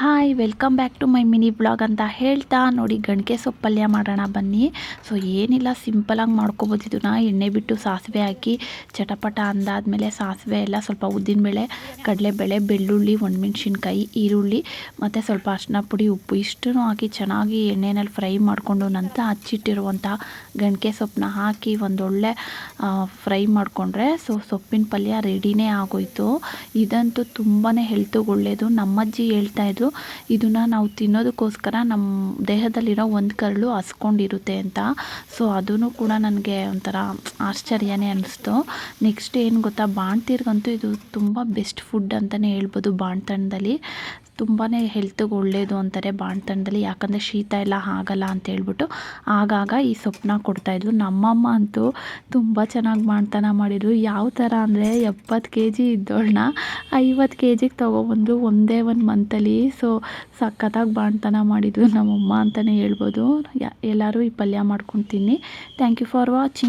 Hi welcome back to my mini blog ಅಂತ ಹೇಳ್ತಾ ನೋಡಿ ಗಣಿಕೆ ಸೊಪ್ಪು ಪಲ್ಯ ಮಾಡೋಣ ಬನ್ನಿ. ಸೊ ಏನಿಲ್ಲ ಸಿಂಪಲಾಗಿ ಮಾಡ್ಕೊಬೋದು ಇದನ್ನ ಎಣ್ಣೆ ಬಿಟ್ಟು ಸಾಸಿವೆ ಹಾಕಿ ಚಟಪಟ ಅಂದಾದಮೇಲೆ ಸಾಸಿವೆ ಎಲ್ಲ ಸ್ವಲ್ಪ ಉದ್ದಿನಬೇಳೆ ಕಡಲೆಬೇಳೆ, ಬೆಳ್ಳುಳ್ಳಿ, ಒಣಮೆಣ್ಸಿನ್ಕಾಯಿ, ಈರುಳ್ಳಿ, ಮತ್ತು ಸ್ವಲ್ಪ ಅರ್ಶಿನ ಪುಡಿ, ಉಪ್ಪು ಇಷ್ಟನ್ನು ಹಾಕಿ ಚೆನ್ನಾಗಿ ಎಣ್ಣೆಯಲ್ಲಿ ಫ್ರೈ ಮಾಡಿಕೊಂಡು ನಂತರ ಹಚ್ಚಿಟ್ಟಿರುವಂಥ ಗಣಿಕೆ ಸೊಪ್ಪನ್ನ ಹಾಕಿ ಒಂದೊಳ್ಳೆ ಫ್ರೈ ಮಾಡಿಕೊಂಡ್ರೆ ಸೊ, ಸೊಪ್ಪಿನ ಪಲ್ಯ ರೆಡಿನೇ ಆಗೋಯಿತು. ಇದಂತೂ ತುಂಬಾ ಹೆಲ್ತಿಗೆ ಒಳ್ಳೆಯದು ನಮ್ಮಜ್ಜಿ ಹೇಳ್ತಾಯಿದ್ರು ಇದನ್ನು ನಾವು ತಿನ್ನೋದಕ್ಕೋಸ್ಕರ ನಮ್ಮ ದೇಹದಲ್ಲಿರೋ ಒಂದು ಕರಳು ಹಸ್ಕೊಂಡಿರುತ್ತೆ ಅಂತ. ಸೊ ಅದೂ ಕೂಡ ನನಗೆ ಒಂಥರ ಆಶ್ಚರ್ಯನೇ ಅನ್ನಿಸ್ತು ನೆಕ್ಸ್ಟ್ ಏನು ಗೊತ್ತಾ, ಬಾಣ್ತೀರ್ಗಂತೂ ಇದು ತುಂಬ ಬೆಸ್ಟ್ ಫುಡ್ ಅಂತಲೇ ಹೇಳ್ಬೋದು ಬಾಣ್ತನದಲ್ಲಿ. ತುಂಬಾ ಹೆಲ್ತ್ಗೆ ಒಳ್ಳೆಯದು ಅಂತಾರೆ ಬಾಣ್ತನದಲ್ಲಿ. ಯಾಕಂದರೆ ಶೀತ ಎಲ್ಲ ಆಗಲ್ಲ ಅಂತ ಹೇಳ್ಬಿಟ್ಟು ಆಗಾಗ ಈ ಸೊಪ್ಪನ್ನ ಕೊಡ್ತಾಯಿದ್ರು. ನಮ್ಮಮ್ಮ ಅಂತೂ ತುಂಬ ಚೆನ್ನಾಗಿ ಬಾಣ್ತನ ಮಾಡಿದ್ರು. ಯಾವ ಥರ ಅಂದರೆ ಎಪ್ಪತ್ತು ಕೆ ಜಿ ಇದ್ದೋಳನ್ನ ಐವತ್ತು ಕೆ ಜಿಗೆ ತೊಗೊಬಂದು ಒಂದೇ ಒಂದು ಮಂತಲ್ಲಿ ಸೊ ಸಖತ್ತಾಗಿ ಬಾಣ್ತನ ಮಾಡಿದ್ವಿ ನಮ್ಮಮ್ಮ ಅಂತಲೇ ಹೇಳ್ಬೋದು. ಎಲ್ಲರೂ ಈ ಪಲ್ಯ ಮಾಡ್ಕೊಂಡು ಥ್ಯಾಂಕ್ ಯು ಫಾರ್ ವಾಚಿಂಗ್